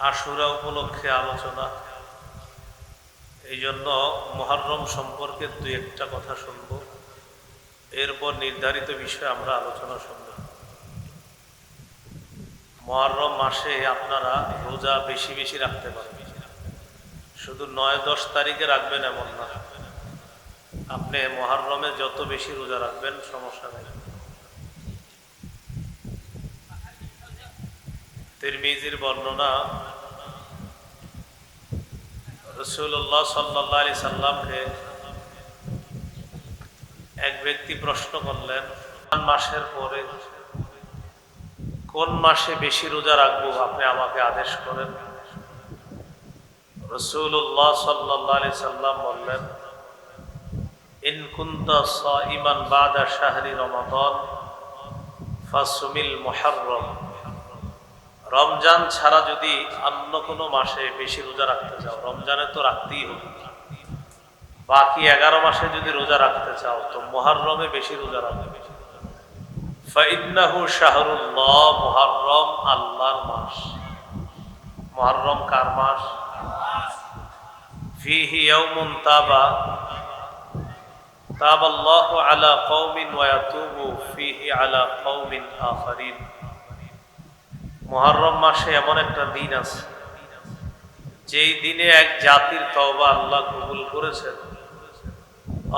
আশুরা উপলক্ষে আলোচনা। এই জন্য মহরম সম্পর্কে দু একটা কথা শুনব। এরপর নির্ধারিত বিষয়ে আমরা আলোচনা শুনব। মহরম মাসে আপনারা রোজা বেশি বেশি রাখতে পারবেন। শুধু নয়, দশ তারিখে রাখবেন এমন না। আপনি মহরমে যত বেশি রোজা রাখবেন, সমস্যা নেই। তিরমিজির বর্ণনা রসুল্লাহ সাল্লাহ আলি সাল্লামকে এক ব্যক্তি প্রশ্ন করলেন মাসের পরে, কোন মাসে বেশি রোজা রাখব আপনি আমাকে আদেশ করেন? রসুল্লাহ সাল্লাহ আলি সাল্লাম বললেন, ইন কুন্তা ইমান বাদা শাহরি রমাদন, ফাসুমিল মোহাররম। রমজান ছাড়া যদি অন্য কোনো মাসে বেশি রোজা রাখতে চাও, রমজানে তো রাখতেই হবে। বাকি এগারো মাসে যদি রোজা রাখতে চাও, তো মহারমে বেশি রোজা রাখবে। ফাইন্নাহু শাহরুল্লাহ মহারম আল্লাহর মাস। মহারম কার মাস? ফিহি ইয়াউমুন তাবা। তাবা আল্লাহু আলা কওমিন ওয়া ইয়াতুবু ফিহি আলা কওমিন আখারিন। মহরম মাসে এমন একটা দিন আছে, যেই দিনে এক জাতির তওবা আল্লাহ কবুল করেছেন।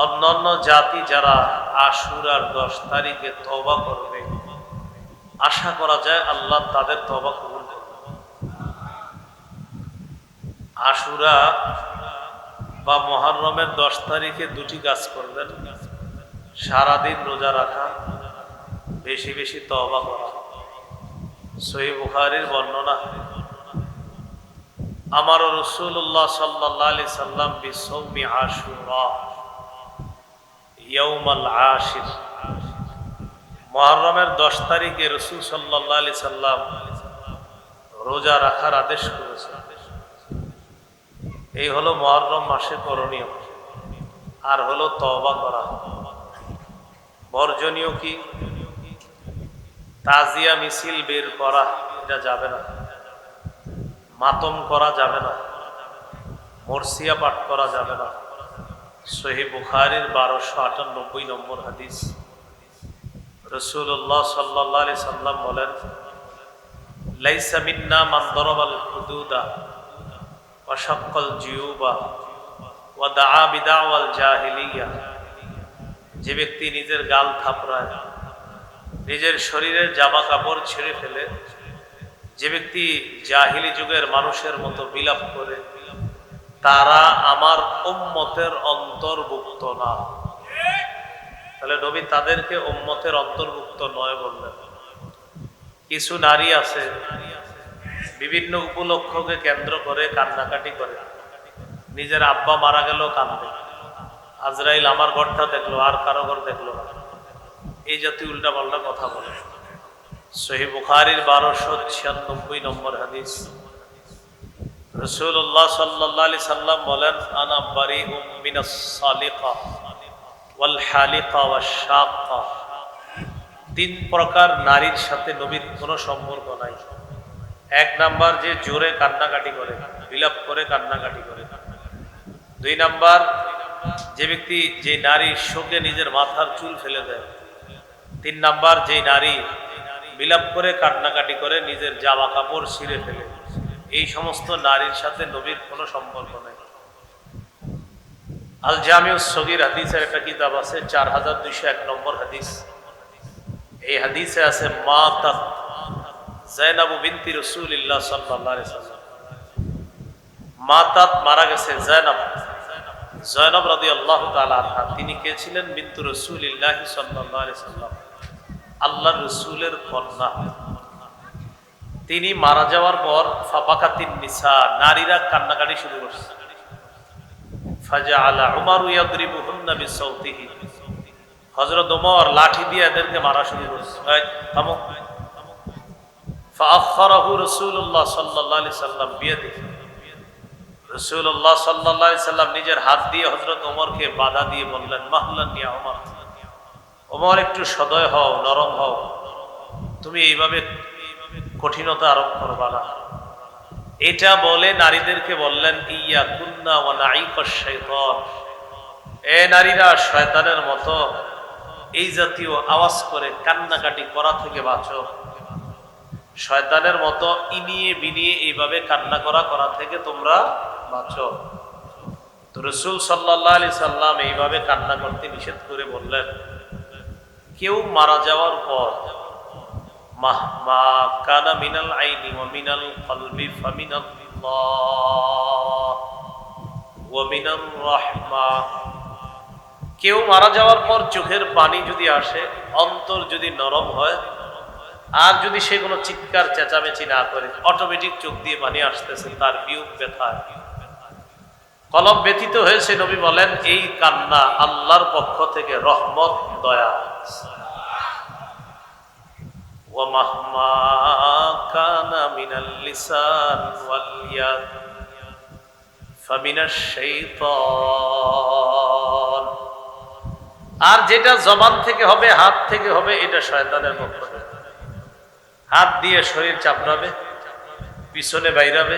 অন্যান্য জাতি যারা আশুরার দশ তারিখে তওবা করবে, আশা করা যায় আল্লাহ তাদের তবা কবুল করবে। আশুরা বা মহরমের দশ তারিখে দুটি কাজ করবেন, সারাদিন রোজা রাখা, বেশি বেশি তওবা করা। সহি বুখারির বর্ণনা আমার রসুল্লাহ সাল্লাহ আলি সাল্লাম বিসৌমি আশুরা ইয়ৌমাল আশির। মহরমের দশ তারিখে রসুল সাল্লাহ আলি সাল্লাম রোজা রাখার আদেশ করেছে এই হলো মহরম মাসে করণীয় আর হলো তবা করা। বর্জনীয় কি? তাজিয়া মিছিল বের করা, এটা যাবে না। মাতম করা যাবে না। মরসিয়া পাঠ করা যাবে না। সহি বুখারির বারোশো আটানব্বই নম্বর হাদিস। রসুল্লাহ সাল্লাহ আলি সাল্লাম বলেন, লাইসা মিন্না মান্দরবাল হুদুদা জিউবা ওয়া দাআ বিদাওয়াল জাহিলিয়া। যে ব্যক্তি নিজের গাল থাপড়ায় নিজের শরীরের জামা কাপড় ছেড়ে ফেলে, যে ব্যক্তি জাহিলি যুগের মানুষের মতো বিলাপ করে, তারা আমার উম্মতের অন্তর্ভুক্ত না। তাহলে নবী তাদেরকে উম্মতের অন্তর্ভুক্ত নয় বললেন। কিছু নারী আছে, বিভিন্ন উপলক্ষকে কেন্দ্র করে কান্নাকাটি করে। নিজের আব্বা মারা গেল কান্দে আজরাইল আমার ঘরটা দেখল, আর কারও ঘর দেখল না। এই জাতীয় উল্টা পাল্টা কথা বলে। সহি বুখারির বারোশো ছিয়ানব্বই নম্বর হাদিস। রসুল্লাহ সাল্লাহ আলি সাল্লাম বলেন, আনা বারি সালিকা ওয়াল হালিকা ওয়া শাক্কা। তিন প্রকার নারীর সাথে নবীর কোনো সম্পর্ক নাই। এক নাম্বার যে জোরে কান্নাকাটি করে, বিলাপ করে কান্নাকাটি করে। দুই নাম্বার যে ব্যক্তি যে নারী শোকে নিজের মাথার চুল ফেলে দেয় তিন নাম্বার যে নারী বিলাপ করে, কান্নাকাটি করে, নিজের জামা কাপড় ছিঁড়ে ফেলে। এই সমস্ত নারীর সাথে নবীর কোনো সম্পর্ক নেই। আল জামিউ সগির হাদিসের একটা কিতাব আছে, চার হাজার দুইশো এক নম্বর হাদিস। এই হাদিসে আছে, মা তাত জাইনাবু বিনতি রসুল্লাহ সাল্লাহ সাল্লাম মা তাত মারা গেছে জাইনাব জয়নব রাদি আল্লাহ তালা তিনি কে ছিলেন? বিন্তু রসুল ইল্লাহ সাল্লাহ সাল্লাম। আল্লাহ রসুলের কন্যা। তিনি মারা যাওয়ার পর ফাপাকাতিন নিসা, নারীরা কান্নাকাটি শুরু করছে। ফাজা আলা উমার ইয়াদরিবু হুন্না বিসাউতিহি। হযরত ওমর লাঠি দিয়ে এদেরকে মারা শুরু করছে। এই, থামো। ফাআখারাহু রাসূলুল্লাহ সাল্লাল্লাহু আলাইহি সাল্লাম বিয়াদিহি রাসূলুল্লাহ সাল্লাল্লাহু আলাইহি সাল্লাম নিজের হাত দিয়ে হযরত ওমরকে বাধা দিয়ে বললেন, মাহলান ওমর ওমর একটু সদয় হও, নরম হও। তুমি এইভাবে কঠিনতা আরোপ করবা না। এটা বলে নারীদেরকে বললেন, ইয়া কুন্না ওয়া নাইকা এ নারীরা শয়তানের মতো এই জাতীয় আওয়াজ করে কান্নাকাটি করা থেকে বাঁচো। শয়তানের মতো ইনিয়ে বিনিয়ে এইভাবে কান্না করা করা থেকে তোমরা বাঁচো। রসুল সাল্লাহ আলি সাল্লাম এইভাবে কান্না করতে নিষেধ করে বললেন, কেউ মারা যাওয়ার পর কেউ মারা যাওয়ার পর চোখের পানি যদি আসে, অন্তর যদি নরম হয়, আর যদি সে কোনো চিৎকার চেঁচামেচি না করে, অটোমেটিক চোখ দিয়ে পানি আসতেছে, তার বিয়োগ ব্যথায় কলম ব্যথিত হয়েছে নবী বলেন এই কান্না আল্লাহর পক্ষ থেকে রহমত দয়া ومهما كان من اللسان واليد فمن الشيطان আর যেটা জবান থেকে হবে হাত থেকে হবে এটা শয়তানের পক্ষ থেকে হাত দিয়ে শরীর চাপড়াবে পিছনে বাইরাবে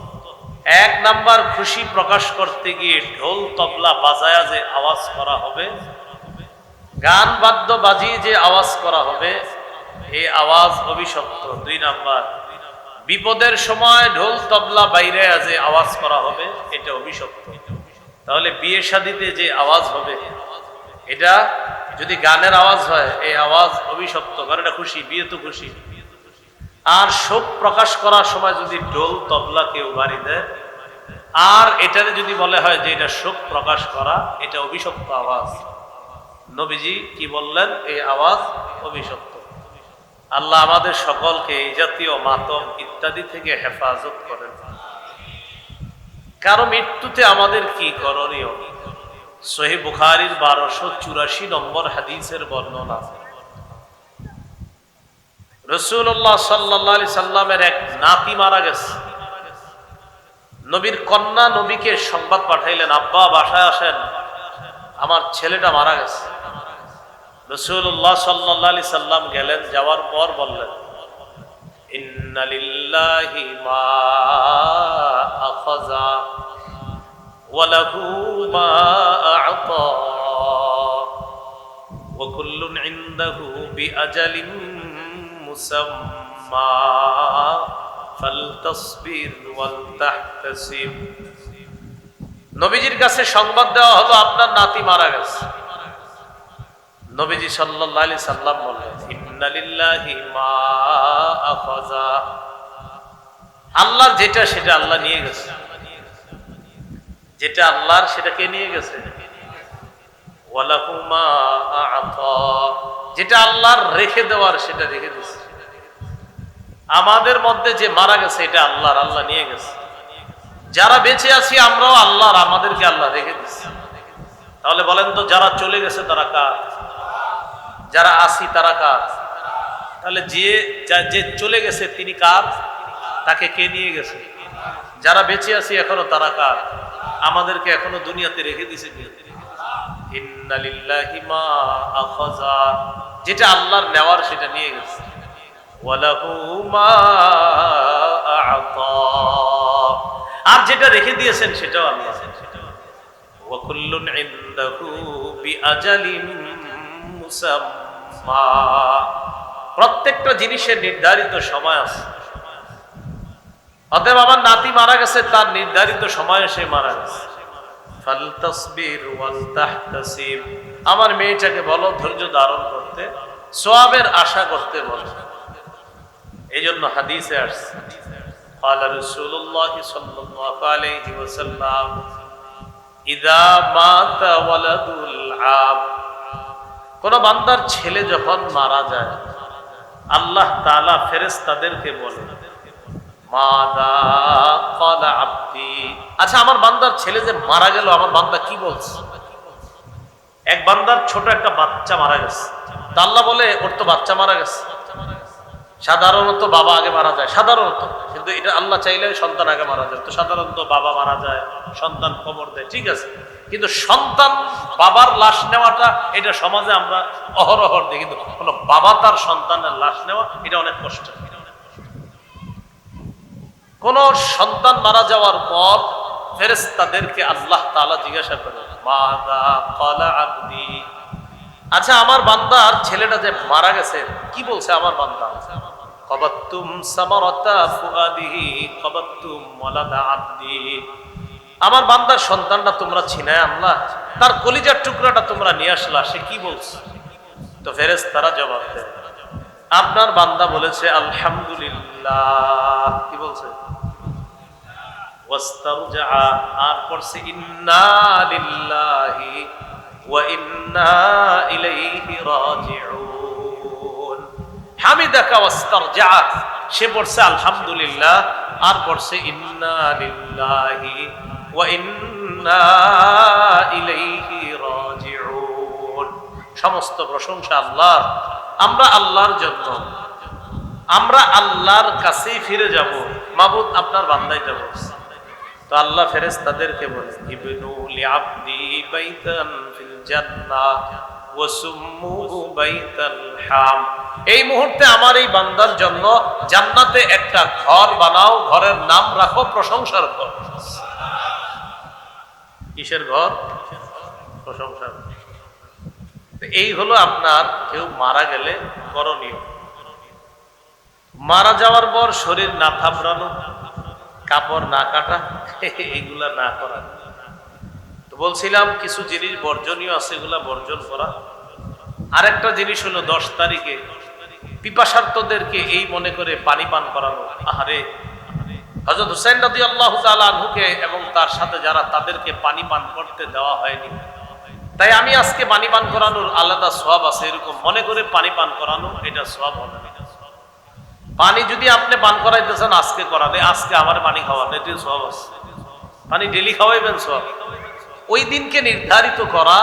এক নাম্বার খুশি প্রকাশ করতে গিয়ে ঢোল তবলা বাজায়া যে আওয়াজ করা হবে, গান বাদ্য বাজিয়ে যে আওয়াজ করা হবে এই আওয়াজ অভিশপ্ত। দুই নাম্বার, বিপদের সময় ঢোল তবলা বাইরে যে আওয়াজ করা হবে, এটা অভিশপ্ত। তাহলে বিয়ে শাদিতে যে আওয়াজ হবে, এটা যদি গানের আওয়াজ হয় এই আওয়াজ অভিশপ্ত। কারণ এটা খুশি, বিয়ে তো খুশি। আর শোক প্রকাশ করার সময় যদি ঢোল তবলা কেউ বাড়ি দেয় আর এটারে যদি বলে হয় যে এটা শোক প্রকাশ করা, এটা অভিশপ্ত আওয়াজ। নবীজি কি বললেন? এই আওয়াজ অভিশপ্ত। আল্লাহ আমাদের সকলকে এই জাতীয় মাতম ইত্যাদি থেকে হেফাজত করেন। কারও মৃত্যুতে আমাদের কি করণীয়? সহি বুখারির বারোশো চুরাশি নম্বর হাদিসের বর্ণনা। রসুল্লাহ সাল্লি সাল্লামের এক নাতি মারা গেছে। নবীর কন্যা নবীকে সংবাদ পাঠাইলেন, আব্বা, বাসায় আসেন। আমার ছেলেটা মারা গেছে। রসুল্লাহ সাল্লি সাল্লাম গেলেন, যাওয়ার পর বললেন ইন্নালিল্লাহি মা আখাযা নবীজির কাছে সংবাদ দেওয়া হলো, আপনার নাতি মারা গেছে। নবীজি আলাইহি সাল্লাম বললেন আল্লাহর যেটা, সেটা আল্লাহ নিয়ে গেছে। যেটা আল্লাহর, সেটা কে নিয়ে গেছে? যেটা আল্লাহর রেখে দেওয়ার, সেটা রেখে দিয়েছে। আমাদের মধ্যে যে মারা গেছে, এটা আল্লাহর, আল্লাহ নিয়ে গেছে। যারা বেঁচে আছি, আমরাও আল্লাহর, আমাদেরকে আল্লাহ রেখে দিচ্ছে তাহলে বলেন তো, যারা চলে গেছে, তারা কার? যারা আসি তারা কার? তাহলে যে, যা- চলে গেছে, তিনি কার? তাকে কে নিয়ে গেছে? যারা বেঁচে আছি, এখনও তারা কার? আমাদেরকে এখনও দুনিয়াতে রেখে দিছে। যেটা আল্লাহর নেওয়ার, সেটা নিয়ে গেছে। আর যেটা রেখে দিয়েছেন সেটাও বিআজালিন মুসাম্মা। প্রত্যেকটা জিনিসের নির্ধারিত সময় আছে। অতএব আমার নাতি মারা গেছে, তার নির্ধারিত সময়ে সে মারা গেছে। আমার মেয়েটাকে বলো, ধৈর্য ধারণ করতে, সোয়াবের আশা করতে বলো। এই জন্য হাদিসে আসছে قال رسول الله صلى الله عليه وسلم إذا مات ولد العاب কোন বান্দার ছেলে যখন মারা যায় আল্লাহ তাআলা ফেরেশতাদেরকে বলে মাদা ক্বালা আব্দি আচ্ছা আমার বান্দার ছেলে যে মারা গেল আমার বান্দা কি বলছে এক বান্দার ছোট একটা বাচ্চা মারা গেছে তা আল্লাহ বলে ওর তো বাচ্চা মারা গেছে সাধারণত বাবা আগে মারা যায়, সাধারণত। কিন্তু এটা আল্লাহ চাইলে সন্তান আগে মারা যায়। তো সাধারণত বাবা মারা যায়, সন্তান খবর দেয়, ঠিক আছে? কিন্তু সন্তান বাবার লাশ নেওয়াটা, এটা সমাজে আমরা অহরহর দিই। কিন্তু কোনো বাবা তার সন্তানের লাশ নেওয়া, এটা অনেক কষ্ট। কোন সন্তান মারা যাওয়ার পর ফেরেস্তাদেরকে আল্লাহ তালা জিজ্ঞাসা করে আচ্ছা আমার বান্দার ছেলেটা যে মারা গেছে, কি বলছে আমার বান্দা? আমার বান্দার সন্তানটা তোমরা ছিনায় আনলা, তার কলিজার টুকরাটা তোমরা নিয়ে আসলা, সে কি বলছে? তো ফেরেস তারা জবাব দেয়, আপনার বান্দা বলেছে, আলহামদুলিল্লাহ। কি বলছে? আর ইন্না ইলাইহি রাজিউন। হামিদাকা ওয়াস্তারজা সে পড়ছে আলহামদুলিল্লাহ। আর পড়ছে ইন্না ওয়া ইন্না ইলাইহি রাজিউন। সমস্ত প্রশংসা আল্লাহর। আমরা আল্লাহর জন্য। আমরা আল্লাহর কাছেই ফিরে যাব। মাবুদ আপনার বান্দাইতে বলছে। তো আল্লাহ ফেরেস তাদেরকে বলে, ইবনু ওয়াসুম্মুহু বাইতাল হাম। এই মুহূর্তে আমার এই বান্দার জন্য জান্নাতে একটা ঘর বানাও, ঘরের নাম রাখো প্রশংসার ঘর। কিসের ঘর? প্রশংসার এই হলো আপনার, কেউ মারা গেলে করণীয়। মারা যাওয়ার পর শরীর না থাপড়ানো কাপড় না কাটা, এগুলা না করা। তো বলছিলাম, কিছু জিনিস বর্জনীয় আছে, এগুলা বর্জন করা। আরেকটা জিনিস হলো দশ তারিখে পিপাসার্থদেরকে এই মনে করে পানি পান করানো। আহারে। হজরত হুসাইন নদী আল্লাহ এবং তার সাথে যারা তাদেরকে পানি পান করতে দেওয়া হয়নি। তাই আমি আজকে পানি পান করানোর আলাদা সব আছে, এরকম মনে করে পানি পান করানো, এটা সব হবে পানি যদি আপনি পান করাইতেছেন, আজকে করালে, আজকে আমার পানি খাওয়ান এটির সব আছে। পানি ডেলি খাওয়াইবেন সব ওই দিনকে নির্ধারিত করা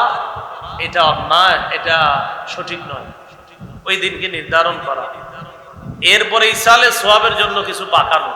এটা অন্যায়, এটা সঠিক নয়। ওই দিনকে নির্ধারণ করা। এরপরে ইসালে সোয়াবের জন্য কিছু পাকানো।